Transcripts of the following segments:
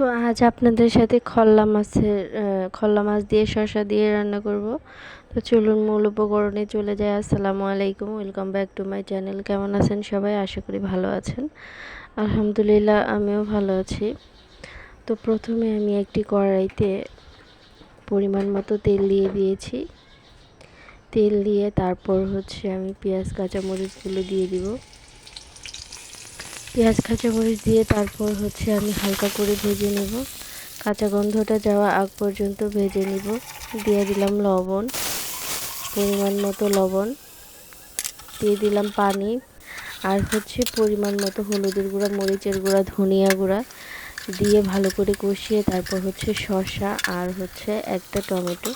তো আজ আপনাদের সাথে খল্লা মাছের খল্লা মাছ দিয়ে শসা দিয়ে রান্না করব। তো চলুন মূল উপকরণে চলে যায় আসসালামু আলাইকুম, welcome back to my channel. কেমন আছেন সবাই? আশা করি ভালো আছেন। আলহামদুলিল্লাহ, আমিও ভালো আছি। তো প্রথমে আমি একটি কড়াইতে পরিমাণ মতো তেল দিয়ে দিয়েছি। তেল দিয়ে তারপর হচ্ছে আমি পেঁয়াজ, কাঁচামরিচগুলো দিয়ে দিব। পেঁয়াজ কাঁচামরিচ দিয়ে তারপর হচ্ছে আমি হালকা করে ভেজে নেব। কাঁচা গন্ধটা যাওয়া আগ পর্যন্ত ভেজে নিব। দিয়ে দিলাম লবণ, পরিমাণ মতো লবণ। দিয়ে দিলাম পানি আর হচ্ছে পরিমাণ মতো হলুদের গুঁড়া, মরিচের গুঁড়া, ধনিয়া গুঁড়া দিয়ে ভালো করে কষিয়ে তারপর হচ্ছে শসা আর হচ্ছে একটা টমেটো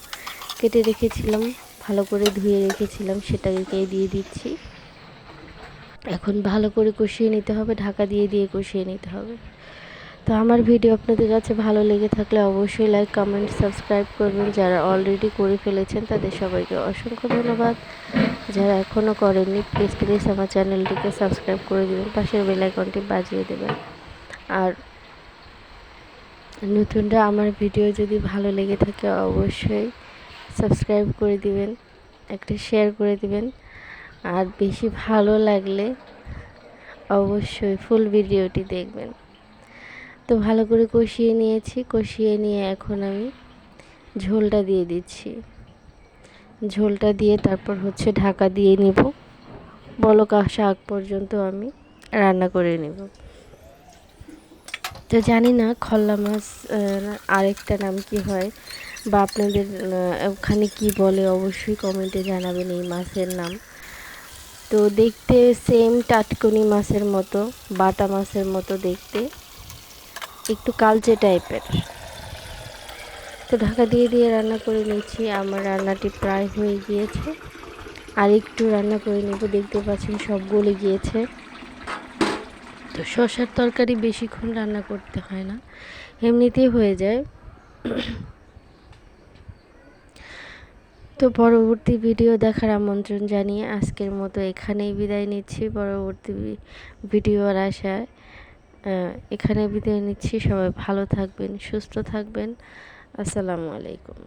কেটে রেখেছিলাম, ভালো করে ধুয়ে রেখেছিলাম সেটাকে দিয়ে দিচ্ছি। এখন ভালো করে কষিয়ে নিতে হবে, ঢাকা দিয়ে দিয়ে কষিয়ে নিতে হবে। তো আমার ভিডিও আপনাদের কাছে ভালো লেগে থাকলে অবশ্যই লাইক কমেন্ট সাবস্ক্রাইব করবেন। যারা অলরেডি করে ফেলেছেন, তাদের সবাইকে অসংখ্য ধন্যবাদ। যারা এখনও করেননি প্লিজ প্লিজ আমার চ্যানেলটিকে সাবস্ক্রাইব করে দেবেন, পাশের বেলাইকনটি বাজিয়ে দেবেন। আর নতুনরা আমার ভিডিও যদি ভালো লেগে থাকে, অবশ্যই সাবস্ক্রাইব করে দিবেন, একটা শেয়ার করে দিবেন। আর বেশি ভালো লাগলে অবশ্যই ফুল ভিডিওটি দেখবেন। তো ভালো করে কষিয়ে নিয়েছি, কষিয়ে নিয়ে এখন আমি ঝোলটা দিয়ে দিচ্ছি। ঝোলটা দিয়ে তারপর হচ্ছে ঢাকা দিয়ে নিব। বলক আসা আগ পর্যন্ত আমি রান্না করে নেব। তো জানি না, খল্লা মাছ আরেকটা নাম কি হয় বা আপনাদের ওখানে কি বলে অবশ্যই কমেন্টে জানাবেন এই মাছের নাম। তো দেখতে সেম টাটকুনি মাছের মতো, বাটা মাছের মতো দেখতে। একটু কালচে টাইপের। তো ঢাকা দিয়ে দিয়ে রান্না করে নিচ্ছি আমার রান্নাটি প্রায় হয়ে গিয়েছে। আর একটু রান্না করে নেব, দেখতে পাচ্ছেন সব গলে গিয়েছে। তো শশার তরকারি বেশিক্ষণ রান্না করতে হয় না, এমনিতেই হয়ে যায়। তো পরবর্তী ভিডিও দেখার আমন্ত্রণ জানিয়ে আজকের মতো এখানেই বিদায় নিচ্ছি। পরবর্তী ভিডিওর আশায় এখানে বিদায় নিচ্ছি। সবাই ভালো থাকবেন, সুস্থ থাকবেন। আসসালামু আলাইকুম।